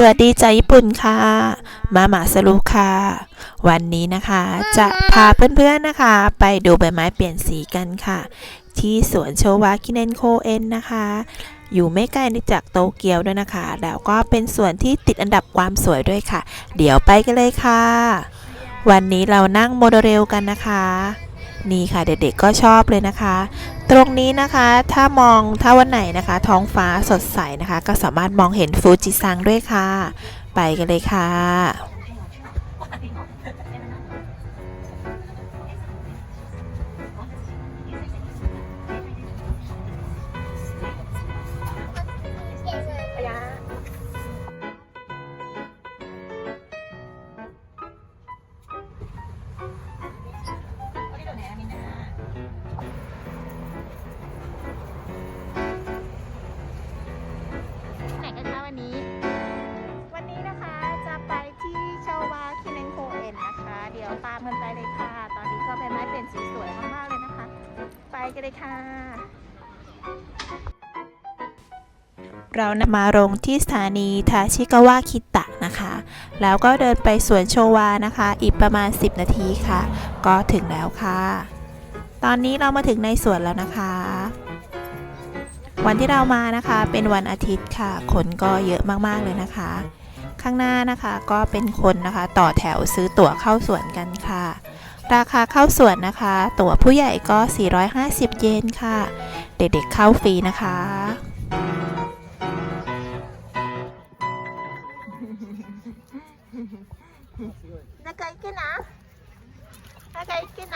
สวัสดีจากญี่ปุ่นค่ะ มาหมาสรุปค่ะ วันนี้นะคะจะพาเพื่อนๆนะคะ ไปดูใบไม้เปลี่ยนสีกันค่ะ ที่สวนโชวาคิเนนโคเอ็นนะคะ อยู่ไม่ไกลจากโตเกียวด้วยนะคะ แล้วก็เป็นสวนที่ติดอันดับความสวยด้วยค่ะ เดี๋ยวไปกันเลยค่ะ วันนี้เรานั่งโมโนเรลกันนะคะ นี่ค่ะเด็กๆก็ชอบเลยนะคะ ตรงนี้นะคะถ้ามองถ้าวันไหนนะคะ ท้องฟ้าสดใสนะคะ ก็สามารถมองเห็นฟูจิซังด้วยค่ะ ไปกันเลยค่ะ กันเลยค่ะ เรานำมาลงที่สถานีทาชิกาวะคิตะนะคะ แล้วก็เดินไปสวนโชวานะคะ อีกประมาณ 10 นาทีค่ะ ก็ถึงแล้วค่ะ ตอนนี้เรามาถึงในสวนแล้วนะคะ วันที่เรามานะคะเป็นวันอาทิตย์ค่ะ คนก็เยอะมากๆเลยนะคะ ข้างหน้านะคะก็เป็นคนนะคะต่อแถวซื้อตั๋วเข้าสวนกันค่ะ ราคาเข้าสวนนะคะ ตั๋วผู้ใหญ่ก็ 450 เยนค่ะ เด็กๆเข้าฟรีนะคะ 仲行けな仲行けな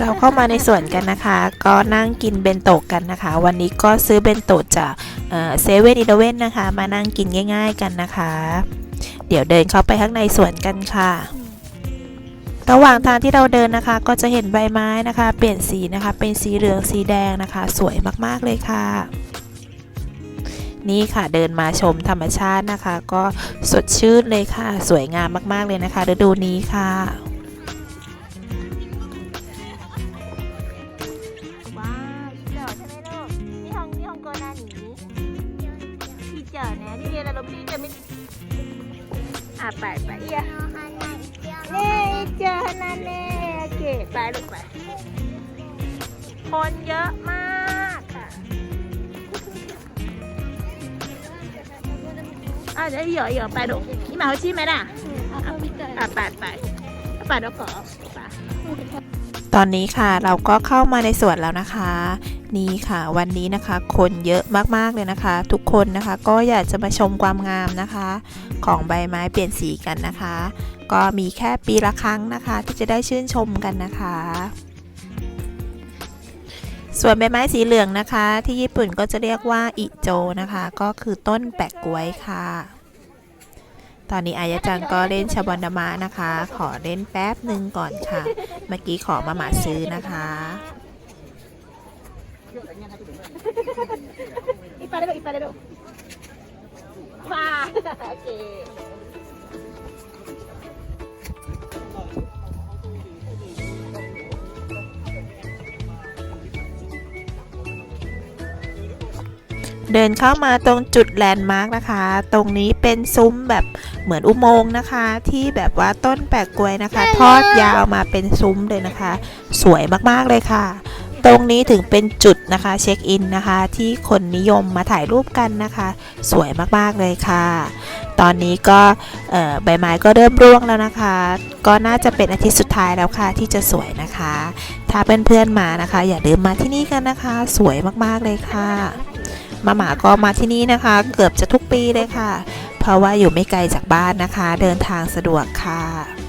เราเข้ามาในสวนกันนะคะ ก็นั่งกินเบนโตะกันนะคะ วันนี้ก็ซื้อเบนโตะจากเซเว่นอีเลเว่นนะคะ มานั่งกินง่าย ๆกันนะคะ เดี๋ยวเดินเข้าไปข้างในสวนกันค่ะ ระหว่างทางที่เราเดินนะคะ ก็จะเห็นใบไม้นะคะ เปลี่ยนสีนะคะ เป็นสีเหลืองสีแดงนะคะ สวยมากๆเลยค่ะ นี่ค่ะเดินมาชมธรรมชาตินะคะ ก็สดชื่นเลยค่ะ สวยงามมากๆเลยนะคะฤดูนี้ค่ะว้าวอี เจอใช่ไหมลูกนี่ฮาหนีพี่เจอนาเน่เจอนั่นเน่โอเคไปลูกไป คนเยอะมากค่ะอะเดี๋ยวเหยอะเหยอะไปลูกนี่มาเขาชี้ไหมล่ะอะไปไปไปเดี๋ยวขอไป ตอนนี้ค่ะเราก็เข้ามาในสวนแล้วนะคะ นี่ค่ะ วันนี้นะคะ คนเยอะมากๆเลยนะคะ ทุกคนนะคะ ก็อยากจะมาชมความงามนะคะ ของใบไม้เปลี่ยนสีกันนะคะ ก็มีแค่ปีละครั้งนะคะ ที่จะได้ชื่นชมกันนะคะ ส่วนใบไม้สีเหลืองนะคะ ที่ญี่ปุ่นก็จะเรียกว่าอิโจนะคะ ก็คือต้นแปะกล้วยค่ะ ตอนนี้อายจังก็เล่นชาบอนดามะนะคะ ขอเล่นแป๊บหนึ่งก่อนค่ะ เมื่อกี้ขอมาหมาซื้อนะคะ Ipalaro, ipalaro. Wow! Okay. เดินเข้ามาตรงจุดแลนด์มาร์กนะคะ ตรงนี้เป็นซุ้มแบบเหมือนอุโมงค์นะคะ ที่แบบว่าต้นแปะกล้วยนะคะ ทอดยาวมาเป็นซุ้มเลยนะคะ สวยมากๆเลยค่ะ ตรงนี้ถึงเป็นจุดนะคะเช็คอินนะคะ ที่คนนิยมมาถ่ายรูปกันนะคะ สวยมากๆเลยค่ะ ตอนนี้ก็ใบไม้ก็เริ่มร่วงแล้วนะคะ ก็น่าจะเป็นอาทิตย์สุดท้ายแล้วค่ะที่จะสวยนะคะ ถ้าเพื่อนๆมานะคะ อย่าลืมมาที่นี่กันนะคะ สวยมากๆเลยค่ะมาหมาก็มาที่นี่นะคะ เกือบจะทุกปีเลยค่ะ เพราะว่าอยู่ไม่ไกลจากบ้านนะคะ เดินทางสะดวกค่ะ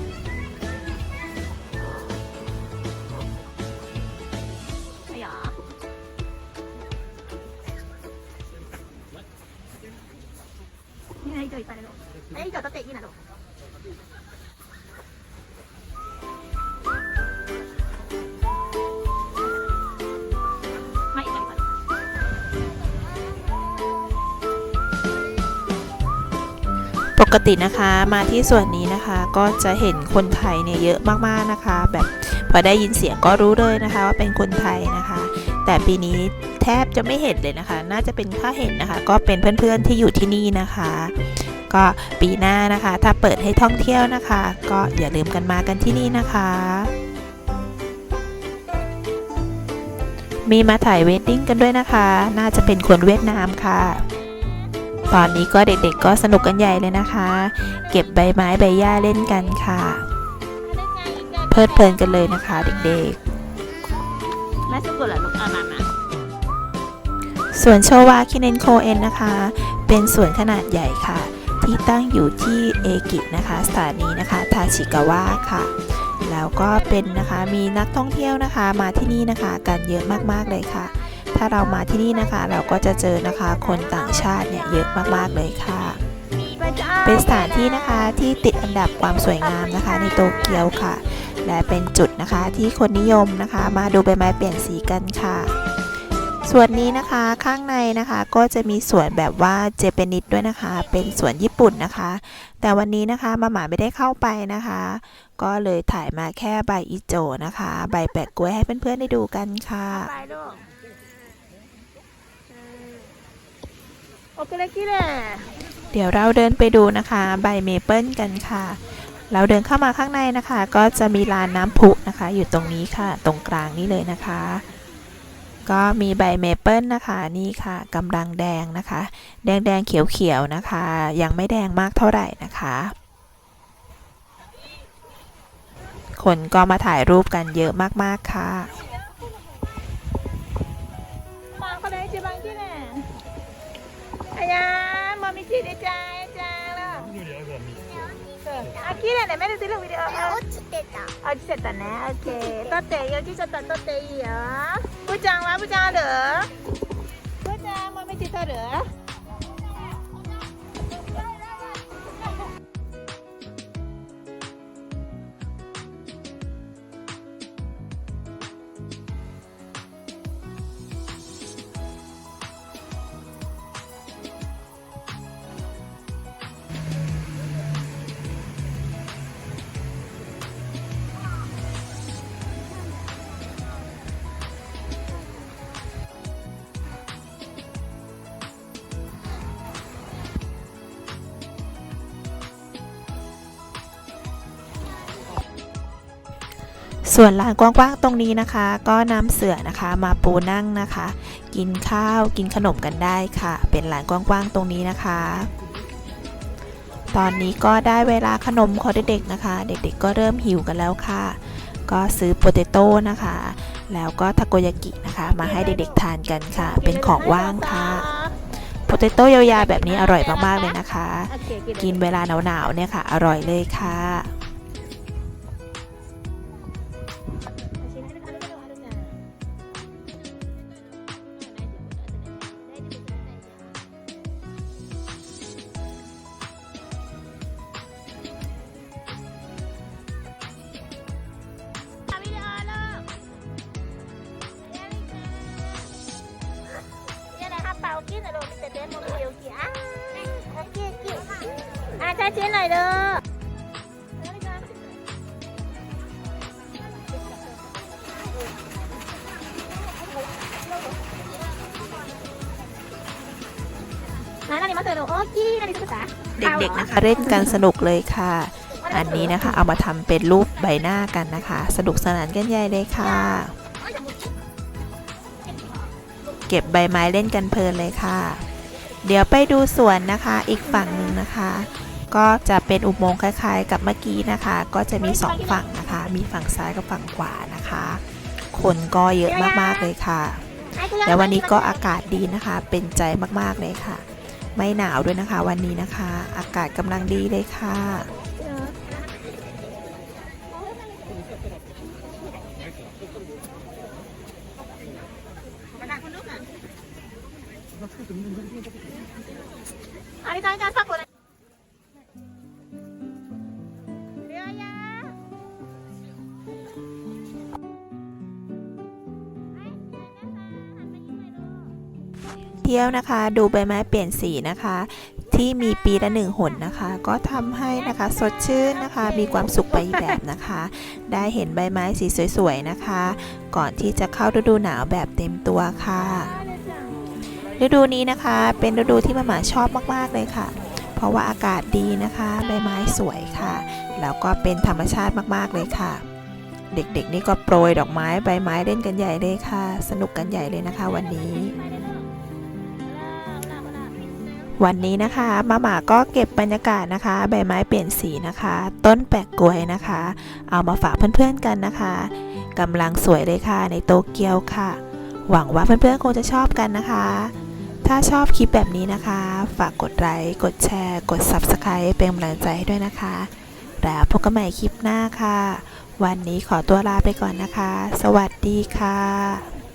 ปกตินะคะมาที่ส่วนนี้นะคะก็จะเห็นคนไทยเนี่ยเยอะมากๆนะคะ แบบพอได้ยินเสียงก็รู้เลยนะคะ ว่าเป็นคนไทยนะคะ แต่ปีนี้แทบจะไม่เห็นเลยนะคะ น่าจะเป็นถ้าเห็นนะคะ ก็เป็นเพื่อนๆที่อยู่ที่นี่นะคะ ก็ปีหน้านะคะ ถ้าเปิดให้ท่องเที่ยวนะคะ ก็อย่าลืมกันมากันที่นี่นะคะมีมาถ่ายเวดดิ้งกันด้วยนะคะ น่าจะเป็นคนเวียดนามค่ะ ตอนนี้ก็เด็กๆก็สนุกกันใหญ่เลยนะคะ เก็บใบไม้ใบหญ้าเล่นกันค่ะ เพลิดเพลินกันเลยนะคะเด็กแม่สุกุลเหรอลูกเอามามาๆส่วนโชวาคิเนนโคเอนนะคะ เป็นสวนขนาดใหญ่ค่ะ ที่ตั้งอยู่ที่เอกินะคะ สถานีนะคะทาชิกาวะค่ะ แล้วก็เป็นนะคะมีนักท่องเที่ยวนะคะ มาที่นี่นะคะ กันเยอะมากๆเลยค่ะ ถ้าเรามาที่นี่นะคะ เราก็จะเจอนะคะคนต่างชาติเนี่ยเยอะมากๆเลยค่ะ เป็นสถานที่นะคะที่ติดอันดับความสวยงามนะคะ ในโตเกียวค่ะ และเป็นจุดนะคะที่คนนิยมนะคะ มาดูใบไม้เปลี่ยนสีกันค่ะ ส่วนนี้นะคะข้างในนะคะก็จะมีสวนแบบว่าเจแปนิดด้วยนะคะ เป็นสวนญี่ปุ่นนะคะ แต่วันนี้นะคะมาหมาไม่ได้เข้าไปนะคะ ก็เลยถ่ายมาแค่ใบอิโจนะคะ ใบแปะกล้วยให้เพื่อนๆได้ดูกันค่ะ ไปลูก โอเคเลยกี่เลยเดี๋ยวเราเดินไปดูนะคะใบเมเปิลกันค่ะ เราเดินเข้ามาข้างในนะคะ ก็จะมีลานน้ำพุนะคะ อยู่ตรงนี้ค่ะ ตรงกลางนี่เลยนะคะ ก็มีใบเมเปิลนะคะนี่ค่ะกำลังแดงนะคะ แดงแดงเขียวเขียวๆนะคะ ยังไม่แดงมากเท่าไหร่นะคะคนก็มาถ่ายรูปกันเยอะมาก ๆ ค่ะ ยามอมิจิเดจายจายล่ะあ、綺麗ね。メルするビデオ。落ちてた。落ちてたね。オッケー。撮っていいよ。ちょっと撮っていいよ。ぶーちゃんはぶーちゃんあるぶーちゃんもみち撮る ส่วนลานกว้างๆตรงนี้นะคะ ก็น้ำเสือนะคะมาปูนั่งนะคะ กินข้าวกินขนมกันได้ค่ะ เป็นลานกว้างๆตรงนี้นะคะ ตอนนี้ก็ได้เวลาขนมของเด็กๆนะคะ เด็กๆก็เริ่มหิวกันแล้วค่ะ ก็ซื้อโปเตโต้นะคะ แล้วก็ทาโกยากินะคะ มาให้เด็กๆทานกันค่ะ เป็นของว่างค่ะโปเตโต้ยาวๆแบบนี้อร่อยมากๆเลยนะคะ กินเวลาหนาวๆเนี่ยค่ะ อร่อยเลยค่ะ ช่วยหน่อยเด้อเด็กๆนะคะเล่นกันสนุกเลยค่ะ อันนี้นะคะเอามาทำเป็นรูปใบหน้ากันนะคะ สนุกสนานกันใหญ่เลยค่ะ เก็บใบไม้เล่นกันเพลินเลยค่ะ เดี๋ยวไปดูสวนนะคะ อีกฝั่งหนึ่งนะคะ ก็จะเป็นอุโมงค์คล้ายๆ กับเมื่อกี้นะคะ ก็จะมีสองฝั่งนะคะ มีฝั่งซ้ายกับฝั่งขวานะคะ คนก็เยอะมากๆเลยค่ะ แล้ววันนี้ก็อากาศดีนะคะ เป็นใจมากๆเลยค่ะ ไม่หนาวด้วยนะคะวันนี้นะคะ อากาศกำลังดีเลยค่ะ あれ大体さこれ。 เที่ยวนะคะ ดูใบไม้เปลี่ยนสีนะคะ ที่มีปีละหนึ่งหนนะคะ ก็ทำให้นะคะสดชื่นนะคะ มีความสุขไปแบบนะคะ ได้เห็นใบไม้สีสวยๆนะคะ ก่อนที่จะเข้าฤดูหนาวแบบเต็มตัวค่ะ ฤดูนี้นะคะเป็นฤดูที่มาหมาชอบมากๆเลยค่ะเพราะว่าอากาศดีนะคะ ใบไม้สวยค่ะ แล้วก็เป็นธรรมชาติมากๆเลยค่ะ เด็กๆนี่ก็โปรยดอกไม้ใบไม้เล่นกันใหญ่เลยค่ะ สนุกกันใหญ่เลยนะคะวันนี้ วันนี้นะคะมาหมาก็เก็บบรรยากาศนะคะ ใบไม้เปลี่ยนสีนะคะ ต้นแปะกล้วยนะคะ เอามาฝากเพื่อนๆกันนะคะกำลังสวยเลยค่ะในโตเกียวค่ะ หวังว่าเพื่อนๆคงจะชอบกันนะคะ ถ้าชอบคลิปแบบนี้นะคะ ฝากกดไลค์กดแชร์ กด Subscribe เป็นกำลังใจให้ด้วยนะคะ แล้วพบกันใหม่คลิปหน้าค่ะ วันนี้ขอตัวลาไปก่อนนะคะ สวัสดีค่ะ